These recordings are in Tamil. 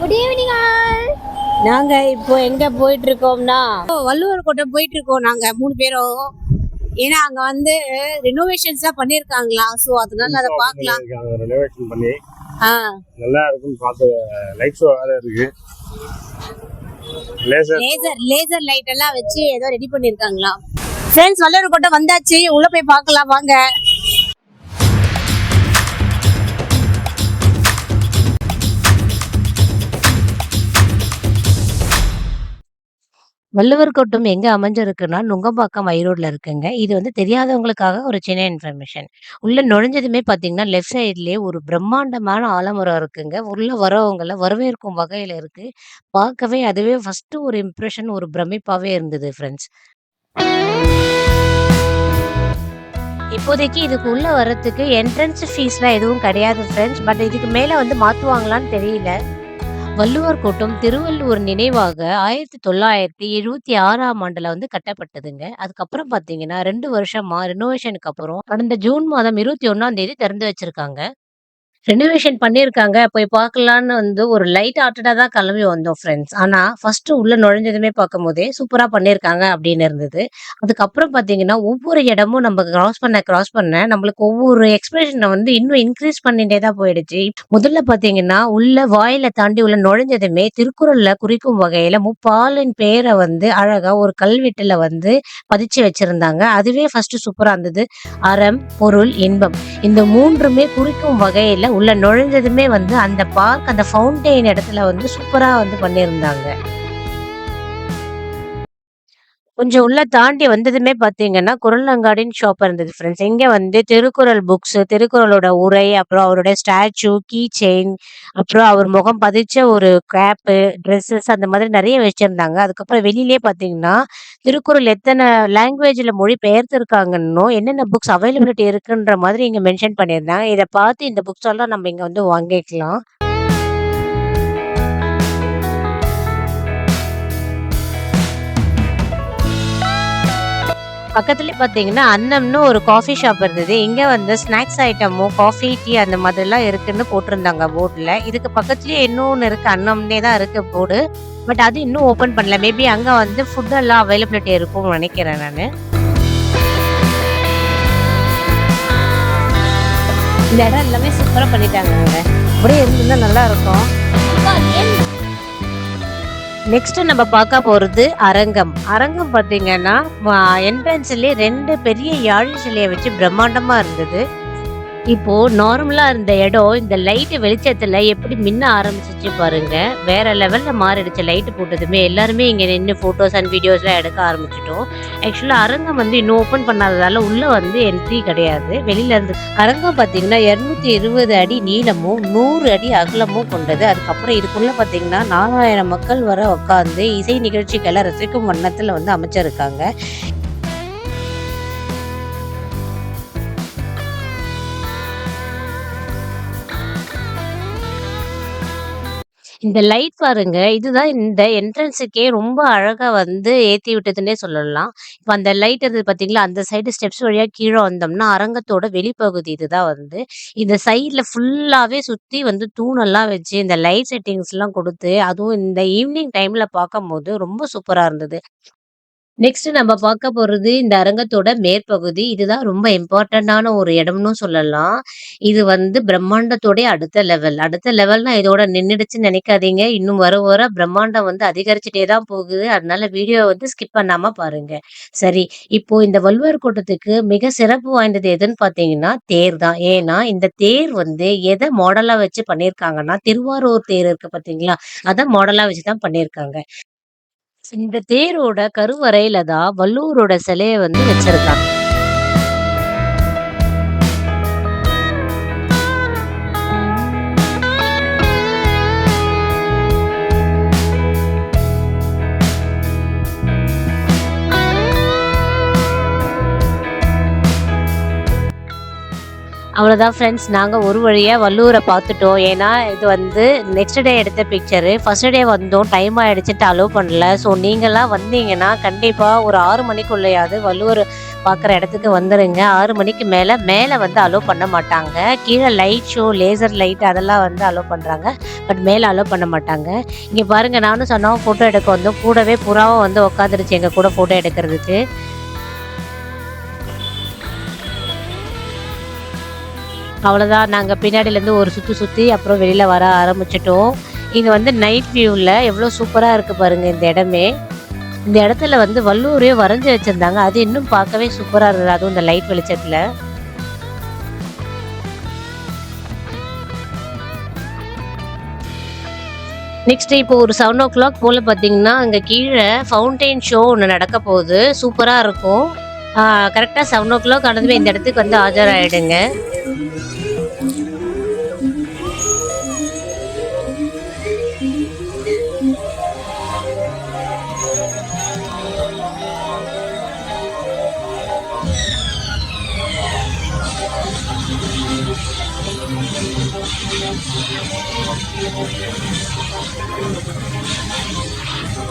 குட் ஈவினிங் ஆல் நாங்க இப்போ எங்க போயிட்டு இருக்கோம்னா வள்ளுவர் கோட்டை போயிட்டு இருக்கோம் நாங்க மூணு பேரும் ஏன்னா அங்க வந்து ரெனோவேஷன்ஸ் தான் பண்ணிருக்காங்களா சோ அதனால அதை பார்க்கலாம். ரெனோவேஷன் பண்ணி நல்லா இருக்குன்னு பார்த்து லைட் ஷோ வேற இருக்கு. லேசர் லேசர் லேசர் லைட் எல்லாம் வச்சு ஏதோ ரெடி பண்ணிருக்காங்களா ஃப்ரெண்ட்ஸ் வள்ளுவர் கோட்டை வந்தாச்சு. உள்ள போய் பார்க்கலாம் வாங்க. வள்ளுவர் கோட்டம் எங்க அமைஞ்சிருக்குன்னா நுங்கம்பாக்கம் ஈரோட்ல இருக்குங்க. இது வந்து தெரியாதவங்களுக்காக ஒரு சின்ன இன்ஃபர்மேஷன். உள்ள நுழைஞ்சதுமே பார்த்தீங்கன்னா, லெஃப்ட் சைட்லயே ஒரு பிரம்மாண்டமான ஆலமரம் இருக்குங்க. உள்ள வரவங்கள வரவேற்கும் வகையில இருக்கு. பார்க்கவே அதுவே ஃபர்ஸ்ட்டு ஒரு இம்ப்ரெஷன் ஒரு பிரமிப்பாவே இருந்தது ஃப்ரெண்ட்ஸ். இப்போதைக்கு இதுக்கு உள்ளே வரதுக்கு என்ட்ரன்ஸ் ஃபீஸ்லாம் எதுவும் கிடையாது ஃப்ரெண்ட்ஸ். பட் இதுக்கு மேலே வந்து மாற்றுவாங்களான்னு தெரியல. வள்ளுவர் கோட்டம் திருவள்ளுவர் நினைவாக 1976ஆம் ஆண்டுல வந்து கட்டப்பட்டதுங்க. அதுக்கப்புறம் பார்த்தீங்கன்னா, 2 வருஷமா ரினோவேஷனுக்கு அப்புறம் கடந்த ஜூன் மாதம் 21ஆம் தேதி திறந்து வச்சிருக்காங்க. ரெனோவேஷன் பண்ணியிருக்காங்க. போய் பார்க்கலான்னு வந்து ஒரு லைட் ஆர்டடாக தான் கிளம்பி வந்தோம் ஃப்ரெண்ட்ஸ். ஆனால் ஃபஸ்ட்டு உள்ளே நுழைஞ்சதுமே பார்க்கும்போதே சூப்பராக பண்ணியிருக்காங்க அப்படின்னு இருந்தது. அதுக்கப்புறம் பார்த்தீங்கன்னா, ஒவ்வொரு இடமும் நம்ம கிராஸ் பண்ண கிராஸ் பண்ண நம்மளுக்கு ஒவ்வொரு எக்ஸ்பிரஷனை வந்து இன்னும் இன்க்ரீஸ் பண்ணிகிட்டே தான் போயிடுச்சு. முதல்ல பார்த்தீங்கன்னா, உள்ள வாயில தாண்டி உள்ள நுழைஞ்சதுமே திருக்குறளில் குறிக்கும் வகையில் முப்பாலின் பேரை வந்து அழகாக ஒரு கல்வெட்டில் வந்து பதிச்சு வச்சுருந்தாங்க அதுவே ஃபர்ஸ்ட்டு சூப்பராக இருந்தது. அறம், பொருள், இன்பம் இந்த மூன்றுமே குறிக்கும் வகையில் உள்ள நுழைஞ்சதுமே வந்து அந்த பார்க் அந்த ஃபவுண்டெயின் இடத்துல வந்து சூப்பராக வந்து பண்ணியிருந்தாங்க. கொஞ்சம் உள்ள தாண்டி வந்ததுமே பார்த்தீங்கன்னா, குரலங்காடின்னு ஷாப் இருந்தது ஃப்ரெண்ட்ஸ். இங்கே வந்து திருக்குறள் புக்ஸ், திருக்குறளோட உரை, அப்புறம் அவருடைய ஸ்டாச்சு, கீ செயின், அப்புறம் அவர் முகம் பதிச்ச ஒரு கேப்பு, ட்ரெஸ்ஸஸ் அந்த மாதிரி நிறைய வச்சிருந்தாங்க. அதுக்கப்புறம் வெளியிலே பார்த்தீங்கன்னா, திருக்குறள் எத்தன லாங்குவேஜ்ல மொழி பெயர்த்திருக்காங்கன்னும், என்னென்ன புக்ஸ் அவைலபிலிட்டி இருக்குன்ற மாதிரி இங்க மென்ஷன் பண்ணியிருந்தாங்க. இத பார்த்து இந்த புக்ஸ் எல்லாம் நம்ம இங்க வந்து வாங்கிக்கலாம். பக்கத்துலேயே பார்த்தீங்கன்னா, அன்னம்னு ஒரு காஃபி ஷாப் இருந்தது. இங்கே வந்து ஸ்நாக்ஸ் ஐட்டமும், காஃபி, டீ அந்த மாதிரிலாம் இருக்குன்னு போட்டிருந்தாங்க போர்டில் இதுக்கு பக்கத்துலேயே இன்னொன்று இருக்கு. அன்னம்னே தான் இருக்கு போர்டு. பட் அது இன்னும் ஓப்பன் பண்ணல. மேபி அங்கே வந்து ஃபுட்டெல்லாம் அவைலபிலிட்டி இருக்கும்னு நினைக்கிறேன் நான் இந்த இடம் எல்லாமே சூப்பராக பண்ணிட்டாங்க அப்படியே இருந்திருந்தா நல்லா இருக்கும். நெக்ஸ்ட் நம்ம பார்க்க போறது அரங்கம். அரங்கம் பார்த்தீங்கன்னா, என்ட்ரன்ஸ்லேயே ரெண்டு பெரிய யாழ் சிலையை வச்சு பிரம்மாண்டமா இருந்தது. இப்போ நார்மலா இருந்த இடம் இந்த லைட் வெளிச்சத்துல எப்படி மின்ன ஆரம்பிச்சிச்சு பாருங்க. வேற லெவல்ல மாறிடுச்சு லைட் போட்டதுமே. எல்லாருமே இங்க நின்று ஃபோட்டோஸ் அண்ட் வீடியோஸ்லாம் எடுக்க ஆரம்பிச்சிட்டோம் ஆக்சுவலா அரங்கம் வந்து இன்னும் ஓப்பன் பண்ணாததால உள்ள வந்து என்ட்ரி கிடையாது. வெளியில இருந்து அரங்கம் பார்த்தீங்கன்னா, 220 அடி நீளமும், நூறு அடி அகலமும் கொண்டது. அதுக்கப்புறம் இதுக்குள்ள பார்த்தீங்கன்னா, 4000 மக்கள் வர உட்காந்து இசை நிகழ்ச்சிகளை ரசிக்கும் வண்ணத்துல வந்து அமைச்சிருக்காங்க. இந்த லைட் பாருங்க. இதுதான் இந்த என்ட்ரன்ஸுக்கே ரொம்ப அழகா வந்து ஏத்தி விட்டதுன்னே சொல்லலாம். இப்ப அந்த லைட் இருந்தது பார்த்தீங்களா, அந்த சைடு ஸ்டெப்ஸ் வழியா கீழ வந்தோம்னா, அரங்கத்தோட வெளிப்பகுதி இதுதான் வந்து. இந்த சைட்ல ஃபுல்லாவே சுத்தி வந்து தூணெல்லாம் வச்சு, இந்த லைட் செட்டிங்ஸ்லாம் குடுத்து, அதுவும் இந்த ஈவினிங் டைம்ல பார்க்கும்போது ரொம்ப சூப்பரா இருந்தது. நெக்ஸ்ட் நம்ம பார்க்க போறது இந்த அரங்கத்தோட மேற்பகுதி. இதுதான் ரொம்ப இம்பார்ட்டண்டான ஒரு இடம்னு சொல்லலாம். இது வந்து பிரம்மாண்டத்தோடைய அடுத்த லெவல். அடுத்த லெவல்னா இதோட நின்றுடுச்சுன்னு நினைக்காதீங்க இன்னும் வர வர பிரம்மாண்டம் வந்து அதிகரிச்சுட்டே தான் போகுது. அதனால வீடியோ வந்து ஸ்கிப் பண்ணாம பாருங்க. சரி, இப்போ இந்த வள்ளுவர் கூட்டத்துக்கு மிக சிறப்பு வாய்ந்தது எதுன்னு பார்த்தீங்கன்னா, தேர் தான். ஏன்னா, இந்த தேர் வந்து எதை மாடலா வச்சு பண்ணியிருக்காங்கன்னா, திருவாரூர் தேர் இருக்கு பார்த்தீங்களா, அதை மாடலா வச்சு தான் பண்ணியிருக்காங்க. இந்த தேரோட கருவறையில தான் வல்லூரோட சிலைய வந்து வச்சிருக்காங்க. அவ்வளோதான் ஃப்ரெண்ட்ஸ் நாங்கள் ஒரு வழியாக வள்ளூரை பார்த்துட்டோம். ஏன்னா இது வந்து நெக்ஸ்ட் டே எடுத்த பிக்சரு ஃபஸ்ட் டே வந்தோம். டைம் ஆகிடுச்சுட்டு அலோவ் பண்ணல. ஸோ நீங்களாம் வந்தீங்கன்னா கண்டிப்பாக ஒரு ஆறு மணிக்குள்ளேயாவது வள்ளூர் பார்க்குற இடத்துக்கு வந்துடுங்க ஆறு மணிக்கு மேலே மேலே வந்து அலோவ் பண்ண மாட்டாங்க. கீழே லைட் ஷோ லேசர் லைட் அதெல்லாம் வந்து அலோவ் பண்ணுறாங்க பட் மேலே அலோவ் பண்ண மாட்டாங்க. இங்கே பாருங்கள் நானும் சொன்னோம் ஃபோட்டோ எடுக்க வந்தோம். கூடவே புறாவும் வந்து உட்காந்துருச்சு எங்கள் கூட ஃபோட்டோ எடுக்கிறதுக்கு. அவ்வளோதான் நாங்கள் பின்னாடியிலேருந்து ஒரு சுற்றி சுற்றி அப்புறம் வெளியில் வர ஆரம்பிச்சிட்டோம். இங்கே வந்து நைட் வியூவில் எவ்வளோ சூப்பராக இருக்குது பாருங்கள் இந்த இடமே. இந்த இடத்துல வந்து வல்லூரே வரைஞ்சி வச்சுருந்தாங்க. அது இன்னும் பார்க்கவே சூப்பராக இருந்தது. அதுவும் இந்த லைட் வெளிச்சத்தில். நெக்ஸ்ட் இப்போ ஒரு செவன் ஓ கிளாக் போல் பார்த்தீங்கன்னா அங்கே கீழே ஃபவுண்டைன் ஷோ ஒன்று நடக்க போகுது. சூப்பராக இருக்கும். கரெக்டாக செவன் ஓ கிளாக் கடந்து போய் இந்த இடத்துக்கு வந்து ஆஜர் ஆகிடுங்க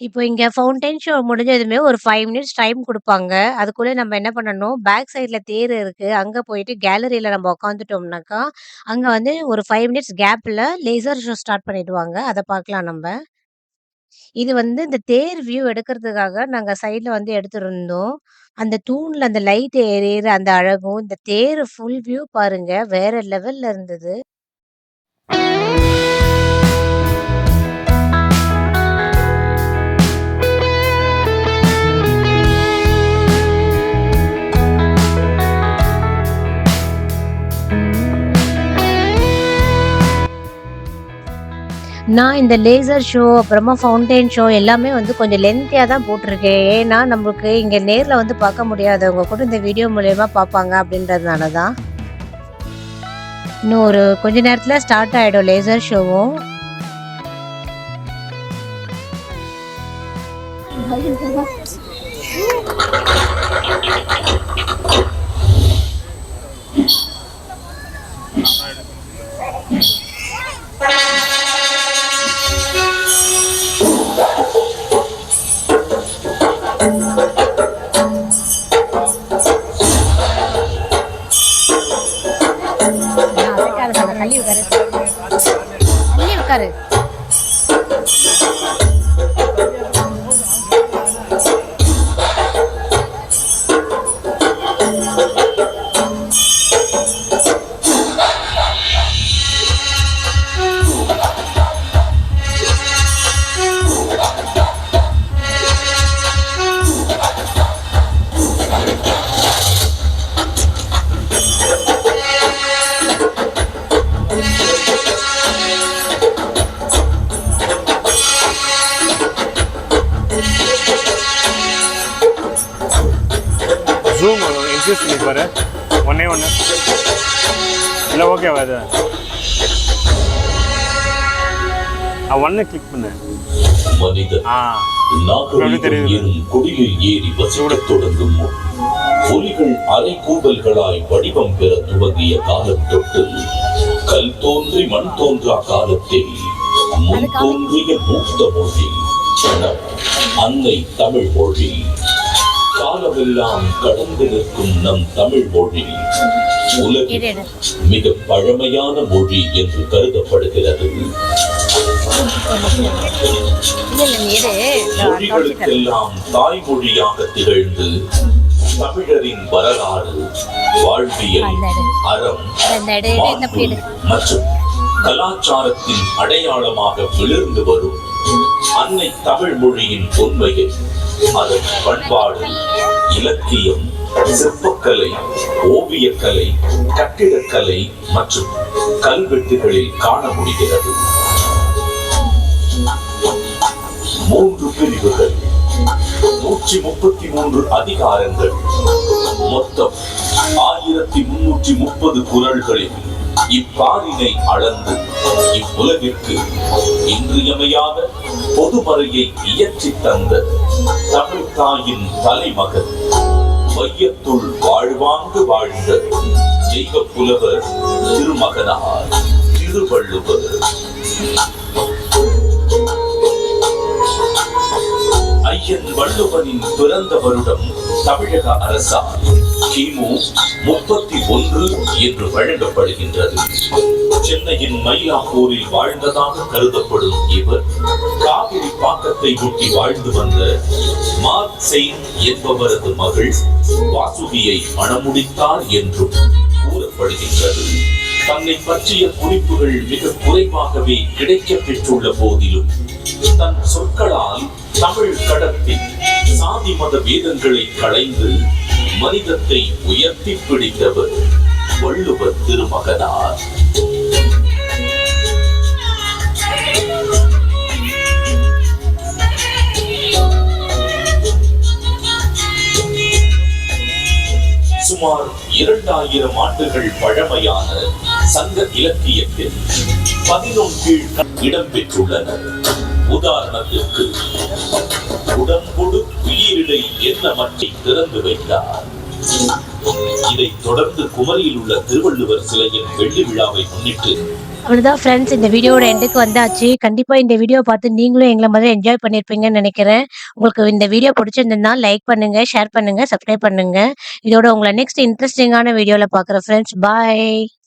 இப்போ இங்கே ஃபவுண்டைன் ஷோ முடிஞ்சதுமே ஒரு ஃபைவ் மினிட்ஸ் டைம் கொடுப்பாங்க. அதுக்குள்ளே நம்ம என்ன பண்ணணும்? பேக் சைடில் தேர் இருக்குது அங்கே போயிட்டு கேலரியில் நம்ம உக்காந்துட்டோம்னாக்கா அங்கே வந்து ஒரு ஃபைவ் மினிட்ஸ் கேப்பில் லேசர் ஷோ ஸ்டார்ட் பண்ணிடுவாங்க. அதை பார்க்கலாம் நம்ம. இது வந்து இந்த தேர் வியூ எடுக்கிறதுக்காக நாங்கள் சைடில் வந்து எடுத்துருந்தோம். அந்த தூணில் அந்த லைட் எரியிற அந்த அழகும் இந்த தேர் ஃபுல் வியூ பாருங்க. வேற லெவல்ல இருந்தது. நான் இந்த லேசர் ஷோ அப்புறமா ஃபவுண்டைன் ஷோ எல்லாமே வந்து கொஞ்சம் லென்த்தியாக தான் போட்டிருக்கேன். ஏன்னா நம்மளுக்கு இங்கே நேரில் வந்து பார்க்க முடியாதவங்க கூட இந்த வீடியோ மூலயமா பார்ப்பாங்க அப்படின்றதுனால தான் இன்னும் ஒரு கொஞ்ச நேரத்தில் ஸ்டார்ட் ஆகிடும் லேசர் ஷோவும் தள்ளி உட்காரு. தள்ளி உட்காரு. பாரு ஒன்னே ஒன்று இல்லை ஓகேவா இது. ஒன்று கிளிக் பண்ணு ஆ. குடியில் ஏறி வசிக்கத் தொடங்கும் ஒலிகள் அரை கூவல்களாய் வடிவம் பெற துவங்கிய காலம் தொட்டு கல் தோன்றி மண் தோன்றா காலத்தில் முன் தோன்றிய மூத்த மொழி அன்னை தமிழ் மொழி காலமெல்லாம் கடந்து நிற்கும் நம் தமிழ் மொழி உலகில். மிக பழமையான மொழி என்று கருதப்படுகிறது மொழிகளுக்கெல்லாம் தாய்மொழியாக திகழ்ந்து தமிழரின் வரலாறு வாழ்வியல். அறம் மற்றும் கலாச்சாரத்தின் அடையாளமாக விளிர்ந்து வரும் அன்னை தமிழ் மொழியின் உண்மையை அதன் பண்பாடு இலக்கியம் சிற்பக்கலை ஓவியக்கலை கட்டிடக்கலை மற்றும் கல்வெட்டுகளில் காண முடிகிறது. மூன்று பிரிவுகள் நூற்றி முப்பத்தி மூன்று அதிகாரங்கள். மொத்தம் ஆயிரத்தி முன்னூற்றி முப்பது குரல்களில் இப்பாரினை அளந்து இவ்வுலகிற்கு இன்றியமையாத பொதுமறையை இயற்றித் தந்த தமிழ் தாயின் தலைமகன் மையத்துள் வாழ்வாங்கு வாழ்ந்த தெய்வ புலவர் திருமகனார் திருவள்ளுவர். ஐயன் வள்ளுவனின் பிறந்த வருடம் தமிழக அரசால் கிமு முப்பத்தி ஒன்று என்று வழங்கப்படுகின்றது. சென்னையின் மயிலாப்பூரில் வாழ்ந்ததாக கருதப்படும் இவர் காவிரி பாக்கத்தை ஒட்டி வாழ்ந்து வந்த மார்க் செயின் என்பவரது மகள் வாசுகியை மணமுடித்தார் என்றும் கூறப்படுகின்றது. தன்னை பற்றிய குறிப்புகள் மிக குறைவாகவே கிடைக்கப் பெற்றுள்ள போதிலும் தன் சொற்களால் தமிழ் கடத்தி சாதி மத வேதங்களை களைந்து மனிதத்தை உயர்த்தி பிடித்தவர் வள்ளுவர் திருமகனார். சுமார் இரண்டாயிரம் ஆண்டுகள் பழமையான சங்க இலக்கியத்தில் பதினொன்றில் இடம்பெற்றுள்ளன உதாரணத்திற்கு உடம்பு என்ன மட்டி திறந்து வைத்தார் இதைத் தொடர்ந்து குமரியில் உள்ள திருவள்ளுவர் சிலையின் வெள்ளி விழாவை முன்னிட்டு அவ்வளோதான் ஃப்ரெண்ட்ஸ் இந்த வீடியோட எண்டுக்கு வந்தாச்சு. கண்டிப்பாக இந்த வீடியோ பார்த்து நீங்களும் எங்களை மாதிரி என்ஜாய் பண்ணியிருப்பீங்கன்னு நினைக்கிறேன். உங்களுக்கு இந்த வீடியோ பிடிச்சிருந்ததுன்னா லைக் பண்ணுங்கள் ஷேர் பண்ணுங்கள் சப்ஸ்கிரைப் பண்ணுங்க. இதோட உங்களை நெக்ஸ்ட் இன்ட்ரெஸ்டிங்கான வீடியோவில் பார்க்குறேன் ஃப்ரெண்ட்ஸ் பாய்